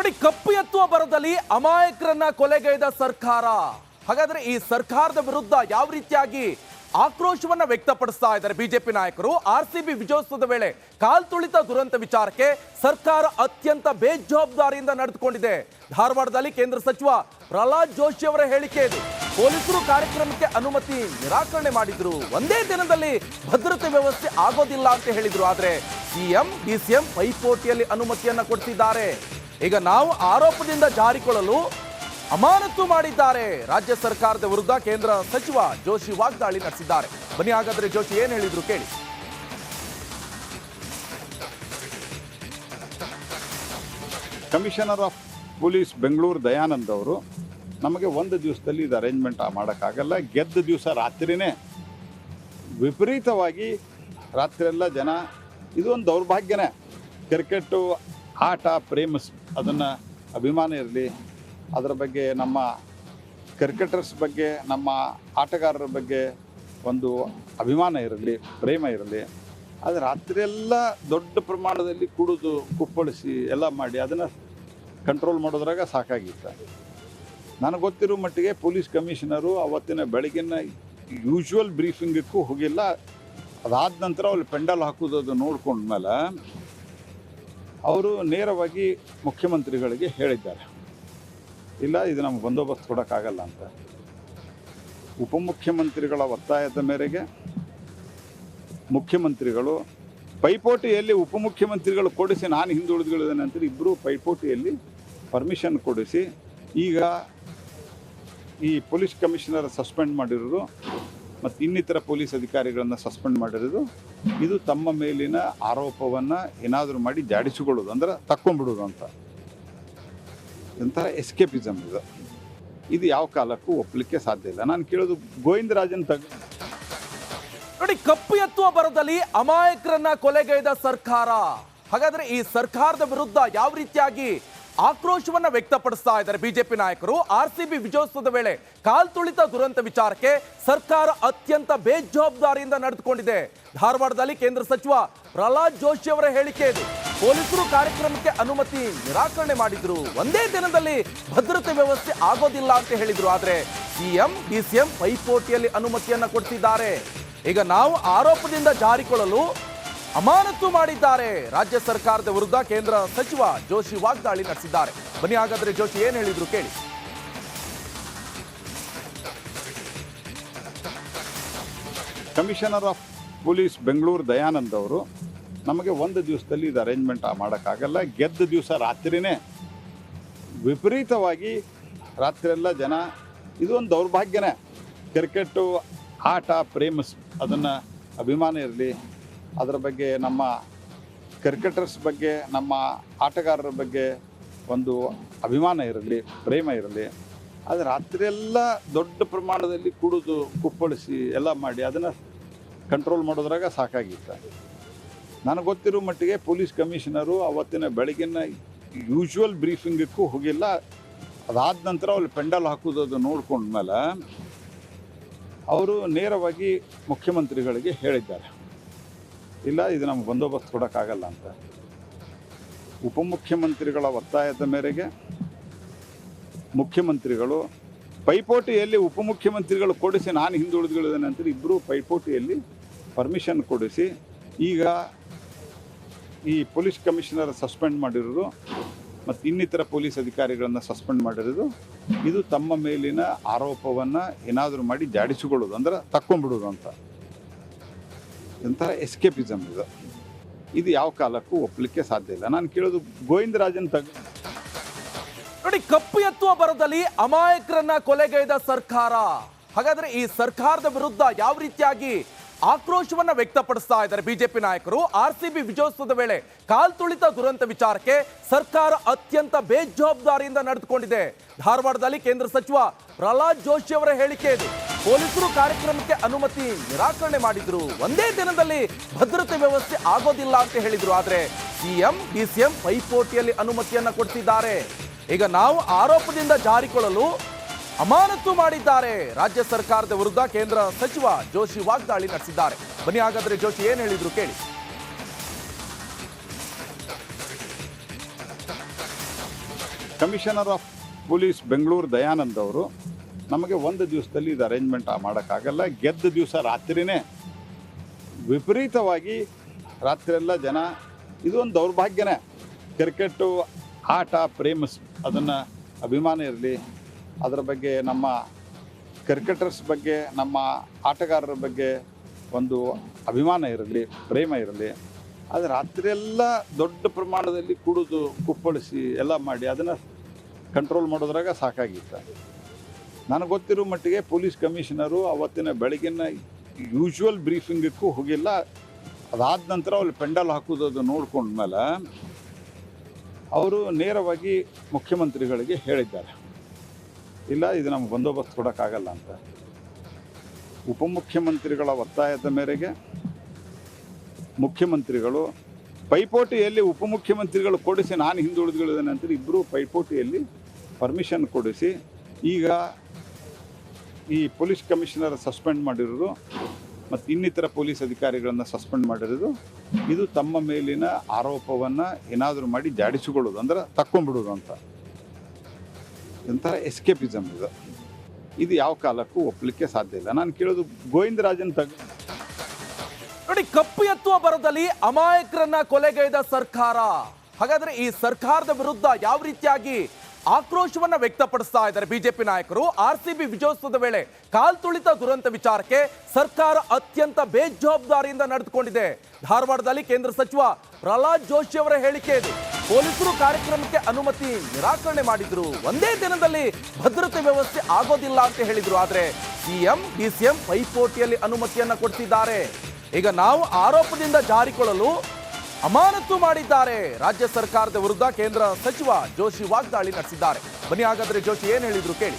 ನೋಡಿ, ಕಪ್ಪು ಎತ್ತುವ ಬರದಲ್ಲಿ ಅಮಾಯಕರನ್ನ ಕೊಲೆಗೈದ ಸರ್ಕಾರ. ಹಾಗಾದ್ರೆ ಈ ಸರ್ಕಾರದ ವಿರುದ್ಧ ಯಾವ ರೀತಿಯಾಗಿ ಆಕ್ರೋಶವನ್ನ ವ್ಯಕ್ತಪಡಿಸ್ತಾ ಇದ್ದಾರೆ ಬಿಜೆಪಿ ನಾಯಕರು? ಆರ್ ಸಿ ಬಿ ವಿಜಯೋತ್ಸವದ ವೇಳೆ ಕಾಲ್ತುಳಿತ ದುರಂತ ವಿಚಾರಕ್ಕೆ ಸರ್ಕಾರ ಅತ್ಯಂತ ಬೇಜವಾಬ್ದಾರಿಯಿಂದ ನಡೆದುಕೊಂಡಿದೆ. ಧಾರವಾಡದಲ್ಲಿ ಕೇಂದ್ರ ಸಚಿವ ಪ್ರಹ್ಲಾದ್ ಜೋಶಿ ಅವರ ಹೇಳಿಕೆ ಇದು. ಪೊಲೀಸರು ಕಾರ್ಯಕ್ರಮಕ್ಕೆ ಅನುಮತಿ ನಿರಾಕರಣೆ ಮಾಡಿದ್ರು. ಒಂದೇ ದಿನದಲ್ಲಿ ಭದ್ರತೆ ವ್ಯವಸ್ಥೆ ಆಗೋದಿಲ್ಲ ಅಂತ ಹೇಳಿದ್ರು. ಆದ್ರೆ ಸಿಎಂ ಡಿಸಿಎಂ ಪೈಪೋಟಿಯಲ್ಲಿ ಅನುಮತಿಯನ್ನ ಕೊಡ್ತಿದ್ದಾರೆ. ಈಗ ನಾವು ಆರೋಪದಿಂದ ಜಾರಿಕೊಳ್ಳಲು ಅಮಾನತು ಮಾಡಿದ್ದಾರೆ. ರಾಜ್ಯ ಸರ್ಕಾರದ ವಿರುದ್ಧ ಕೇಂದ್ರ ಸಚಿವ ಜೋಶಿ ವಾಗ್ದಾಳಿ ನಡೆಸಿದ್ದಾರೆ. ಬನ್ನಿ ಹಾಗಾದ್ರೆ ಜೋಶಿ ಏನ್ ಹೇಳಿದ್ರು ಕೇಳಿ. Commissioner of police Bengaluru Dayanand ಅವರು ನಮಗೆ ಒಂದು ದಿವಸದಲ್ಲಿ ಇದು ಅರೇಂಜ್ಮೆಂಟ್ ಮಾಡೋಕ್ಕಾಗಲ್ಲ. ಗೆದ್ದ ದಿವಸ ರಾತ್ರಿನೇ ವಿಪರೀತವಾಗಿ ರಾತ್ರಿಯೆಲ್ಲ ಜನ, ಇದು ಒಂದು ದೌರ್ಭಾಗ್ಯನೇ. ಕ್ರಿಕೆಟು ಆಟ, ಪ್ರೇಮ ಅದನ್ನು ಅಭಿಮಾನ ಇರಲಿ. ಅದರ ಬಗ್ಗೆ ನಮ್ಮ ಕ್ರಿಕೆಟರ್ಸ್ ಬಗ್ಗೆ, ನಮ್ಮ ಆಟಗಾರರ ಬಗ್ಗೆ ಒಂದು ಅಭಿಮಾನ ಇರಲಿ, ಪ್ರೇಮ ಇರಲಿ. ಅದು ರಾತ್ರಿಯೆಲ್ಲ ದೊಡ್ಡ ಪ್ರಮಾಣದಲ್ಲಿ ಕುಡಿದು, ಕುಪ್ಪಳಿಸಿ ಎಲ್ಲ ಮಾಡಿ ಅದನ್ನು ಕಂಟ್ರೋಲ್ ಮಾಡೋದ್ರಾಗ ಸಾಕಾಗಿತ್ತು. ನನಗೆ ಗೊತ್ತಿರೋ ಮಟ್ಟಿಗೆ ಪೊಲೀಸ್ ಕಮಿಷನರು ಅವತ್ತಿನ ಬೆಳಗಿನ ಯೂಶ್ವಲ್ ಬ್ರೀಫಿಂಗಕ್ಕೂ ಹೋಗಿಲ್ಲ. ಅದಾದ ನಂತರ ಅಲ್ಲಿ ಪೆಂಡಲ್ ಹಾಕೋದು ಅದು ನೋಡ್ಕೊಂಡ್ಮೇಲೆ ಅವರು ನೇರವಾಗಿ ಮುಖ್ಯಮಂತ್ರಿಗಳಿಗೆ ಹೇಳಿದ್ದಾರೆ. ಇಲ್ಲ, ಇದು ನಮ್ಗೆ ಬಂದೋಬಸ್ತ್ ಕೊಡೋಕ್ಕಾಗಲ್ಲ ಅಂತ. ಉಪಮುಖ್ಯಮಂತ್ರಿಗಳ ಒತ್ತಾಯದ ಮೇರೆಗೆ ಮುಖ್ಯಮಂತ್ರಿಗಳು ಪೈಪೋಟಿಯಲ್ಲಿ ಉಪಮುಖ್ಯಮಂತ್ರಿಗಳು ಕೊಡಿಸಿ ನಾನು ಹಿಂದುಳಿದಿದ್ದೇನೆ ಅಂತ ಇಬ್ಬರು ಪೈಪೋಟಿಯಲ್ಲಿ ಪರ್ಮಿಷನ್ ಕೊಡಿಸಿ ಈಗ ಈ ಪೊಲೀಸ್ ಕಮಿಷನರ್ ಸಸ್ಪೆಂಡ್ ಮಾಡಿರೋದು ಮತ್ತು ಇನ್ನಿತರ ಪೊಲೀಸ್ ಅಧಿಕಾರಿಗಳನ್ನು ಸಸ್ಪೆಂಡ್ ಮಾಡಿರೋದು. ಇದು ತಮ್ಮ ಮೇಲಿನ ಆರೋಪವನ್ನು ಏನಾದರೂ ಮಾಡಿ ಜಾಡಿಸಿಕೊಳ್ಳೋದು. ಅಂದ್ರೆ ತಕ್ಕೊಂಬಿಡೋದು ಅಂತ. ಒಂಥರ ಎಸ್ಕೇಪಿಸಮ್ ಇದು. ಇದು ಯಾವ ಕಾಲಕ್ಕೂ ಒಪ್ಪಲಿಕ್ಕೆ ಸಾಧ್ಯ ಇಲ್ಲ. ನಾನು ಕೇಳೋದು ಗೋವಿಂದರಾಜನ್ ತಗ ನೋಡಿ, ಕಪ್ಪು ಎತ್ತುವ ಬರದಲ್ಲಿ ಅಮಾಯಕರನ್ನ ಕೊಲೆಗೈದ ಸರ್ಕಾರ. ಹಾಗಾದ್ರೆ ಈ ಸರ್ಕಾರದ ವಿರುದ್ಧ ಯಾವ ರೀತಿಯಾಗಿ ಆಕ್ರೋಶವನ್ನ ವ್ಯಕ್ತಪಡಿಸ್ತಾ ಇದ್ದಾರೆ ಬಿಜೆಪಿ ನಾಯಕರು. ಆರ್ ಸಿ ಬಿ ವಿಜಯೋತ್ಸವದ ವೇಳೆ ಕಾಲ್ತುಳಿತ ದುರಂತ ವಿಚಾರಕ್ಕೆ ಸರ್ಕಾರ ಅತ್ಯಂತ ಬೇಜವಾಬ್ದಾರಿಯಿಂದ ನಡೆದುಕೊಂಡಿದೆ. ಧಾರವಾಡದಲ್ಲಿ ಕೇಂದ್ರ ಸಚಿವ ಪ್ರಹ್ಲಾದ್ ಜೋಶಿ ಅವರ ಹೇಳಿಕೆ ಇದು. ಪೊಲೀಸರು ಕಾರ್ಯಕ್ರಮಕ್ಕೆ ಅನುಮತಿ ನಿರಾಕರಣೆ ಮಾಡಿದ್ರು. ಒಂದೇ ದಿನದಲ್ಲಿ ಭದ್ರತೆ ವ್ಯವಸ್ಥೆ ಆಗೋದಿಲ್ಲ ಅಂತ ಹೇಳಿದ್ರು. ಆದ್ರೆ ಸಿಎಂ, ಡಿಸಿಎಂ ಪೈಪೋಟಿಯಲ್ಲಿ ಅನುಮತಿಯನ್ನ ಕೊಡ್ತಿದ್ದಾರೆ. ಈಗ ನಾವು ಆರೋಪದಿಂದ ಜಾರಿಕೊಳ್ಳಲು ಅಮಾನತು ಮಾಡಿದ್ದಾರೆ. ರಾಜ್ಯ ಸರ್ಕಾರದ ವಿರುದ್ಧ ಕೇಂದ್ರ ಸಚಿವ ಜೋಶಿ ವಾಗ್ದಾಳಿ ನಡೆಸಿದ್ದಾರೆ. ಬನ್ನಿ ಹಾಗಾದ್ರೆ ಜೋಶಿ ಏನ್ ಹೇಳಿದ್ರು ಕೇಳಿ. Commissioner of police Bengaluru Dayanand ಅವರು ನಮಗೆ ಒಂದು ದಿವಸದಲ್ಲಿ ಇದು ಅರೇಂಜ್ಮೆಂಟ್ ಮಾಡೋಕ್ಕಾಗಲ್ಲ ಗೆದ್ದ ದಿವಸ ರಾತ್ರಿನೇ ವಿಪರೀತವಾಗಿ ರಾತ್ರಿಯೆಲ್ಲ ಜನ ಇದು ಒಂದು ದೌರ್ಭಾಗ್ಯನೇ. ಕ್ರಿಕೆಟು, ಆಟ ಪ್ರೇಮಸ್ ಅದನ್ನು ಅಭಿಮಾನ ಇರಲಿ ಅದರ ಬಗ್ಗೆ ನಮ್ಮ ಕ್ರಿಕೆಟರ್ಸ್ ಬಗ್ಗೆ, ನಮ್ಮ ಆಟಗಾರರ ಬಗ್ಗೆ ಒಂದು ಅಭಿಮಾನ ಇರಲಿ, ಪ್ರೇಮ ಇರಲಿ ಅದು ರಾತ್ರಿಯೆಲ್ಲ ದೊಡ್ಡ ಪ್ರಮಾಣದಲ್ಲಿ ಕುಡಿದು, ಕುಪ್ಪಳಿಸಿ ಎಲ್ಲ ಮಾಡಿ ಅದನ್ನು ಕಂಟ್ರೋಲ್ ಮಾಡೋದ್ರಾಗ ಸಾಕಾಗಿತ್ತು. ನನಗೆ ಗೊತ್ತಿರೋ ಮಟ್ಟಿಗೆ ಪೊಲೀಸ್ ಕಮಿಷನರು ಅವತ್ತಿನ ಬೆಳಗಿನ ಯೂಶ್ವಲ್ ಬ್ರೀಫಿಂಗಕ್ಕೂ ಹೋಗಿಲ್ಲ. ಅದಾದ ನಂತರ ಅಲ್ಲಿ ಪೆಂಡಲ್ ಹಾಕೋದು ಅದು ನೋಡ್ಕೊಂಡ್ಮೇಲೆ, ಅವರು ನೇರವಾಗಿ ಮುಖ್ಯಮಂತ್ರಿಗಳಿಗೆ ಹೇಳಿದ್ದಾರೆ. ಇಲ್ಲ, ಇದು ನಮ್ಗೆ ಬಂದೋಬಸ್ತ್ ಕೊಡೋಕ್ಕಾಗಲ್ಲ ಅಂತ. ಉಪಮುಖ್ಯಮಂತ್ರಿಗಳ ಒತ್ತಾಯದ ಮೇರೆಗೆ ಮುಖ್ಯಮಂತ್ರಿಗಳು ಪೈಪೋಟಿಯಲ್ಲಿ ಉಪಮುಖ್ಯಮಂತ್ರಿಗಳು ಕೊಡಿಸಿ ನಾನು ಹಿಂದುಳಿದಿದ್ದೇನೆ ಅಂತ ಇಬ್ಬರು ಪೈಪೋಟಿಯಲ್ಲಿ ಪರ್ಮಿಷನ್ ಕೊಡಿಸಿ ಈಗ ಈ ಪೊಲೀಸ್ ಕಮಿಷನರ್ ಸಸ್ಪೆಂಡ್ ಮಾಡಿರೋದು ಮತ್ತು ಇನ್ನಿತರ ಪೊಲೀಸ್ ಅಧಿಕಾರಿಗಳನ್ನು ಸಸ್ಪೆಂಡ್ ಮಾಡಿರೋದು. ಇದು ತಮ್ಮ ಮೇಲಿನ ಆರೋಪವನ್ನು ಏನಾದರೂ ಮಾಡಿ ಜಾಡಿಸಿಕೊಳ್ಳೋದು ಅಂದ್ರೆ ತಕ್ಕೊಂಬಿಡೋದು ಅಂತ. ಒಂಥರ ಎಸ್ಕೇಪಿಸಮ್ ಇದು. ಇದು ಯಾವ ಕಾಲಕ್ಕೂ ಒಪ್ಪಲಿಕ್ಕೆ ಸಾಧ್ಯ ಇಲ್ಲ. ನಾನು ಕೇಳೋದು ಗೋವಿಂದರಾಜನ್ ತಗ ನೋಡಿ, ಕಪ್ಪು ಎತ್ತುವ ಬರದಲ್ಲಿ ಅಮಾಯಕರನ್ನ ಕೊಲೆಗೈದ ಸರ್ಕಾರ. ಹಾಗಾದ್ರೆ ಈ ಸರ್ಕಾರದ ವಿರುದ್ಧ ಯಾವ ರೀತಿಯಾಗಿ ಆಕ್ರೋಶವನ್ನ ವ್ಯಕ್ತಪಡಿಸ್ತಾ ಇದ್ದಾರೆ ಬಿಜೆಪಿ ನಾಯಕರು? ಆರ್ ಸಿ ಬಿ ವಿಜಯೋತ್ಸವದ ವೇಳೆ ಕಾಲ್ತುಳಿತ ದುರಂತ ವಿಚಾರಕ್ಕೆ ಸರ್ಕಾರ ಅತ್ಯಂತ ಬೇಜವಾಬ್ದಾರಿಯಿಂದ ನಡೆದುಕೊಂಡಿದೆ. ಧಾರವಾಡದಲ್ಲಿ ಕೇಂದ್ರ ಸಚಿವ ಪ್ರಹ್ಲಾದ್ ಜೋಶಿ ಅವರ ಹೇಳಿಕೆ ಇದು. ಪೊಲೀಸರು ಕಾರ್ಯಕ್ರಮಕ್ಕೆ ಅನುಮತಿ ನಿರಾಕರಣೆ ಮಾಡಿದ್ರು. ಒಂದೇ ದಿನದಲ್ಲಿ ಭದ್ರತೆ ವ್ಯವಸ್ಥೆ ಆಗೋದಿಲ್ಲ ಅಂತ ಹೇಳಿದ್ರು. ಆದ್ರೆ ಸಿಎಂ, ಡಿಸಿಎಂ ಪೈಪೋಟಿಯಲ್ಲಿ ಅನುಮತಿಯನ್ನ ಕೊಡ್ತಿದ್ದಾರೆ. ಈಗ ನಾವು ಆರೋಪದಿಂದ ಜಾರಿಕೊಳ್ಳಲು ಅಮಾನತು ಮಾಡಿದ್ದಾರೆ. ರಾಜ್ಯ ಸರ್ಕಾರದ ವಿರುದ್ಧ ಕೇಂದ್ರ ಸಚಿವ ಜೋಶಿ ವಾಗ್ದಾಳಿ ನಡೆಸಿದ್ದಾರೆ. ಬನ್ನಿ ಹಾಗಾದ್ರೆ ಜೋಶಿ ಏನ್ ಹೇಳಿದ್ರು ಕೇಳಿ. Commissioner of police Bengaluru Dayanand ಅವರು ನಮಗೆ ಒಂದು ದಿವಸದಲ್ಲಿ ಇದು ಅರೇಂಜ್ಮೆಂಟ್ ಮಾಡೋಕ್ಕಾಗಲ್ಲ. ಗೆದ್ದ ದಿವಸ ರಾತ್ರಿನೇ ವಿಪರೀತವಾಗಿ ರಾತ್ರಿಯೆಲ್ಲ ಜನ, ಇದು ಒಂದು ದೌರ್ಭಾಗ್ಯನೇ. ಕ್ರಿಕೆಟು ಆಟ ಪ್ರೇಮಿಸ್ ಅದನ್ನು ಅಭಿಮಾನ ಇರಲಿ. ಅದರ ಬಗ್ಗೆ ನಮ್ಮ ಕ್ರಿಕೆಟರ್ಸ್ ಬಗ್ಗೆ, ನಮ್ಮ ಆಟಗಾರರ ಬಗ್ಗೆ ಒಂದು ಅಭಿಮಾನ ಇರಲಿ, ಪ್ರೇಮ ಇರಲಿ. ಅದು ರಾತ್ರಿಯೆಲ್ಲ ದೊಡ್ಡ ಪ್ರಮಾಣದಲ್ಲಿ ಕುಡಿದು, ಕುಪ್ಪಳಿಸಿ ಎಲ್ಲ ಮಾಡಿ ಅದನ್ನು ಕಂಟ್ರೋಲ್ ಮಾಡೋದ್ರಾಗ ಸಾಕಾಗಿತ್ತು. ನನಗೆ ಗೊತ್ತಿರೋ ಮಟ್ಟಿಗೆ ಪೊಲೀಸ್ ಕಮಿಷನರು ಅವತ್ತಿನ ಬೆಳಗಿನ ಯೂಶ್ವಲ್ ಬ್ರೀಫಿಂಗಕ್ಕೂ ಹೋಗಿಲ್ಲ. ಅದಾದ ನಂತರ ಅವ್ರು ಪೆಂಡಲ್ ಹಾಕೋದು ಅದು ನೋಡ್ಕೊಂಡ್ಮೇಲೆ ಅವರು ನೇರವಾಗಿ ಮುಖ್ಯಮಂತ್ರಿಗಳಿಗೆ ಹೇಳಿದ್ದಾರೆ. ಇಲ್ಲ, ಇದು ನಮ್ಗೆ ಬಂದೋಬಸ್ತ್ ಕೊಡೋಕ್ಕಾಗಲ್ಲ ಅಂತ. ಉಪಮುಖ್ಯಮಂತ್ರಿಗಳ ಒತ್ತಾಯದ ಮೇರೆಗೆ ಮುಖ್ಯಮಂತ್ರಿಗಳು ಪೈಪೋಟಿಯಲ್ಲಿ ಉಪಮುಖ್ಯಮಂತ್ರಿಗಳು ಕೊಡಿಸಿ, ನಾನು ಹಿಂದುಳಿದುಗಳಿದ್ದೇನೆ ಅಂತ ಇಬ್ಬರು ಪೈಪೋಟಿಯಲ್ಲಿ ಪರ್ಮಿಷನ್ ಕೊಡಿಸಿ ಈಗ ಈ ಪೊಲೀಸ್ ಕಮಿಷನರ್ ಸಸ್ಪೆಂಡ್ ಮಾಡಿರೋದು ಮತ್ತು ಇನ್ನಿತರ ಪೊಲೀಸ್ ಅಧಿಕಾರಿಗಳನ್ನು ಸಸ್ಪೆಂಡ್ ಮಾಡಿರೋದು, ಇದು ತಮ್ಮ ಮೇಲಿನ ಆರೋಪವನ್ನು ಏನಾದರೂ ಮಾಡಿ ಜಾಡಿಸಿಕೊಳ್ಳೋದು, ಅಂದ್ರೆ ತಕ್ಕೊಂಡ್ಬಿಡೋದು ಅಂತ. ಎಂಥ ಎಸ್ಕೇಪಿಸಮ್ ಇದು. ಇದು ಯಾವ ಕಾಲಕ್ಕೂ ಒಪ್ಪಲಿಕ್ಕೆ ಸಾಧ್ಯ ಇಲ್ಲ. ನಾನು ಕೇಳೋದು ಗೋವಿಂದರಾಜನ್ ತಗ ನೋಡಿ, ಕಪ್ಪು ಎತ್ತುವ ಬರದಲ್ಲಿ ಅಮಾಯಕರನ್ನ ಕೊಲೆಗೈದ ಸರ್ಕಾರ. ಹಾಗಾದ್ರೆ ಈ ಸರ್ಕಾರದ ವಿರುದ್ಧ ಯಾವ ರೀತಿಯಾಗಿ ಆಕ್ರೋಶವನ್ನ ವ್ಯಕ್ತಪಡಿಸ್ತಾ ಇದ್ದಾರೆ ಬಿಜೆಪಿ ನಾಯಕರು. ಆರ್ ಸಿ ಬಿ ವಿಜಯೋತ್ಸವದ ವೇಳೆ ಕಾಲ್ತುಳಿತ ದುರಂತ ವಿಚಾರಕ್ಕೆ ಸರ್ಕಾರ ಅತ್ಯಂತ ಬೇಜವಾಬ್ದಾರಿಯಿಂದ ನಡೆದುಕೊಂಡಿದೆ. ಧಾರವಾಡದಲ್ಲಿ ಕೇಂದ್ರ ಸಚಿವ ಪ್ರಹ್ಲಾದ್ ಜೋಶಿ ಅವರ ಹೇಳಿಕೆ ಇದು. ಪೊಲೀಸರು ಕಾರ್ಯಕ್ರಮಕ್ಕೆ ಅನುಮತಿ ನಿರಾಕರಣೆ ಮಾಡಿದ್ರು. ಒಂದೇ ದಿನದಲ್ಲಿ ಭದ್ರತೆ ವ್ಯವಸ್ಥೆ ಆಗೋದಿಲ್ಲ ಅಂತ ಹೇಳಿದ್ರು. ಆದ್ರೆ ಸಿಎಂ ಡಿಸಿಎಂ ಪೈಪೋಟಿಯಲ್ಲಿ ಅನುಮತಿಯನ್ನ ಕೊಡ್ತಿದ್ದಾರೆ. ಈಗ ನಾವು ಆರೋಪದಿಂದ ಜಾರಿಕೊಳ್ಳಲು ಅಮಾನತು ಮಾಡಿದ್ದಾರೆ. ರಾಜ್ಯ ಸರ್ಕಾರದ ವಿರುದ್ಧ ಕೇಂದ್ರ ಸಚಿವ ಜೋಶಿ ವಾಗ್ದಾಳಿ ನಡೆಸಿದ್ದಾರೆ. ಬನ್ನಿ ಹಾಗಾದ್ರೆ ಜೋಶಿ ಏನ್ ಹೇಳಿದ್ರು ಕೇಳಿ.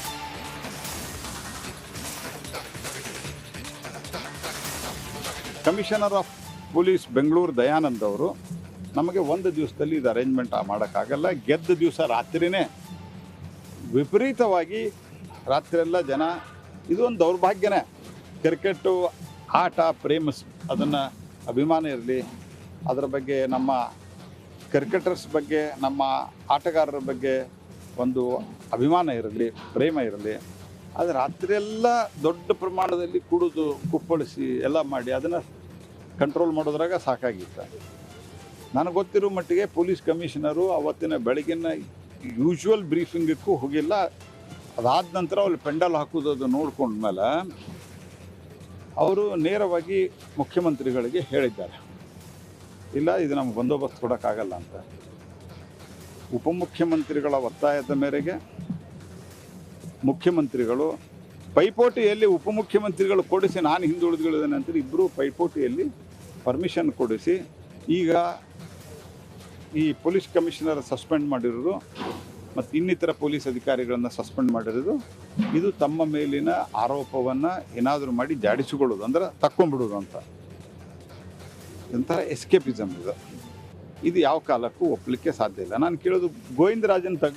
Commissioner of police Bengaluru Dayanand ಅವರು ನಮಗೆ ಒಂದು ದಿವಸದಲ್ಲಿ ಇದು ಅರೇಂಜ್ಮೆಂಟ್ ಮಾಡೋಕ್ಕಾಗಲ್ಲ. ಗೆದ್ದ ದಿವಸ ರಾತ್ರಿನೇ ವಿಪರೀತವಾಗಿ ರಾತ್ರಿಯೆಲ್ಲ ಜನ ಇದು ಒಂದು ದೌರ್ಭಾಗ್ಯನೇ. ಕ್ರಿಕೆಟು, ಆಟ ಪ್ರೇಮಸ್ ಅದನ್ನು ಅಭಿಮಾನ ಇರಲಿ ಅದರ ಬಗ್ಗೆ ನಮ್ಮ ಕ್ರಿಕೆಟರ್ಸ್ ಬಗ್ಗೆ, ನಮ್ಮ ಆಟಗಾರರ ಬಗ್ಗೆ ಒಂದು ಅಭಿಮಾನ ಇರಲಿ, ಪ್ರೇಮ ಇರಲಿ ಅದು ರಾತ್ರಿಯೆಲ್ಲ ದೊಡ್ಡ ಪ್ರಮಾಣದಲ್ಲಿ ಕುಡಿದು, ಕುಪ್ಪಳಿಸಿ ಎಲ್ಲ ಮಾಡಿ ಅದನ್ನು ಕಂಟ್ರೋಲ್ ಮಾಡೋದ್ರಾಗ ಸಾಕಾಗಿತ್ತು. ನನಗೆ ಗೊತ್ತಿರೋ ಮಟ್ಟಿಗೆ ಪೊಲೀಸ್ ಕಮಿಷನರು ಅವತ್ತಿನ ಬೆಳಗಿನ ಯೂಶ್ವಲ್ ಬ್ರೀಫಿಂಗಕ್ಕೂ ಹೋಗಿಲ್ಲ. ಅದಾದ ನಂತರ ಅಲ್ಲಿ ಪೆಂಡಲ್ ಹಾಕೋದು ಅದು ನೋಡ್ಕೊಂಡ್ಮೇಲೆ, ಅವರು ನೇರವಾಗಿ ಮುಖ್ಯಮಂತ್ರಿಗಳಿಗೆ ಹೇಳಿದ್ದಾರೆ. ಇಲ್ಲ, ಇದು ನಮ್ಗೆ ಬಂದೋಬಸ್ತ್ ಕೊಡೋಕ್ಕಾಗಲ್ಲ ಅಂತ. ಉಪಮುಖ್ಯಮಂತ್ರಿಗಳ ಒತ್ತಾಯದ ಮೇರೆಗೆ ಮುಖ್ಯಮಂತ್ರಿಗಳು ಪೈಪೋಟಿಯಲ್ಲಿ ಉಪಮುಖ್ಯಮಂತ್ರಿಗಳು ಕೊಡಿಸಿ ನಾನು ಹಿಂದುಳಿದುಗಳಿದ್ದೇನೆ ಅಂತ ಇಬ್ಬರು ಪೈಪೋಟಿಯಲ್ಲಿ ಪರ್ಮಿಷನ್ ಕೊಡಿಸಿ ಈಗ ಈ ಪೊಲೀಸ್ ಕಮಿಷನರ್ ಸಸ್ಪೆಂಡ್ ಮಾಡಿರೋದು ಮತ್ತು ಇನ್ನಿತರ ಪೊಲೀಸ್ ಅಧಿಕಾರಿಗಳನ್ನು ಸಸ್ಪೆಂಡ್ ಮಾಡಿರೋದು. ಇದು ತಮ್ಮ ಮೇಲಿನ ಆರೋಪವನ್ನು ಏನಾದರೂ ಮಾಡಿ ಜಾಡಿಸಿಕೊಳ್ಳೋದು ಅಂದ್ರೆ ತಕ್ಕೊಂಡ್ಬಿಡೋದು ಅಂತ. ಒಂಥರ ಎಸ್ಕೇಪಿಸಮ್ ಇದು. ಇದು ಯಾವ ಕಾಲಕ್ಕೂ ಒಪ್ಪಲಿಕ್ಕೆ ಸಾಧ್ಯ ಇಲ್ಲ. ನಾನು ಕೇಳೋದು ಗೋವಿಂದರಾಜನ್ ತಗ